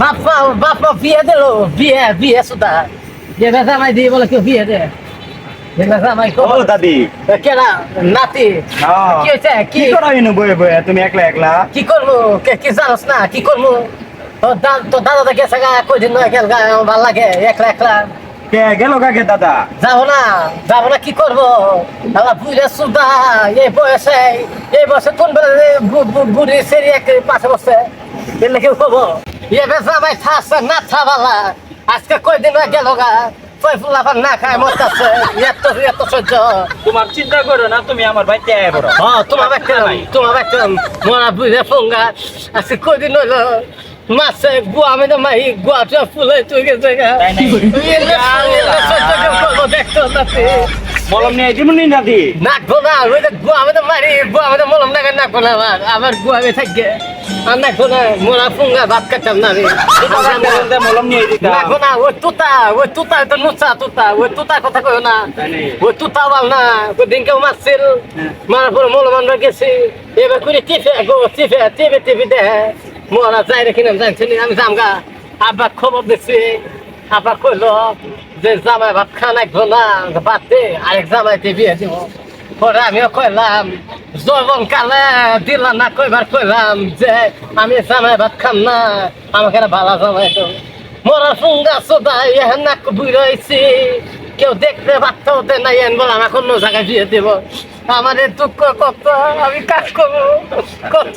বাপা বাপা বিয়ে দিল বিয়ে বিয়ে সুদা। যে জামাই দিয়ে বলে কেউ বিয়ে দে। দাদি। নাতি। কি হয়েছে কি? করো বয়ে বয়ে? তুমি একলা একলা? কি করব? কে কি জানোস না? কি করব? তো দা- তো দাদা গেছে গা কয়দিন নয় গেল গা ভালো লাগে একলা একলা। কে গেল কাকে দাদা? যাব না যাব না কি করব? আল্লাহ বুঝে সুদা এই বয়সে এই বয়সে কোন বেলা বুড়ি সেরি এক পাশে বসে। এলে কেউ কব এ বেসা ভাই থাকছে না থাবালা। আজকে কয়দিন হয়ে গেল গা? কই ফুলা ভাত না খায় মরতেছে এত এত সহ্য। তোমার চিন্তা করো না তুমি আমার বাড়িতে আয় বড় হ্যাঁ তোমার বাচ্চাম তোমার বাচ্চাম মরা বুঝে ফোঙ্গা। আজকে কয়দিন হইল? মাসে গুয়া তো মাই গুয়াটা ফুলে তুই গেছে গা। দেখতো নাতি মলম নিয়ে জীবনই দাদি নাকবো না ওই তো গুয়া আমি তো মারি গুয়া আমি তো মলম নাগে নাকবো না আমার আমার গুয়া আমি থাকবে আর নাকবো না মোরা ফুঙ্গা ভাত কাটতাম না আমি। মলম নিয়ে দিতা নাকবো না ওই তুতা ওই তুতা তো নুচা তুতা ওই তুতার কথা কই না। ওই তুতা বল না ওই দিনকেও মারছিল। মারার পরে মলম আনবার গেছি। এবার করে টিপে গো টিপে টিপে টিপে দে মোরা যাই রেখে নাম জানছি না, আমি জামগা আব্বা খবর দিছি। আব্বা কইলো যে জামাই ভাত খানা গো না, বাদে আরেক জামাইতে বিয়ে দিব। পরে আমিও কইলাম, জবন কালে দিলাম না কইবার কইলাম যে আমি জামাই ভাত খাম না, আমাকে ভালো জামাই তো। মরার ফুঙ্গা সোদা এহেন নাক বুড়াইছি কেউ দেখতে পারতো ওদের নাই এন বলে আমাকে অন্য জায়গায় দিয়ে দেব। আমার দুঃখ কত, আমি কাজ করব, কত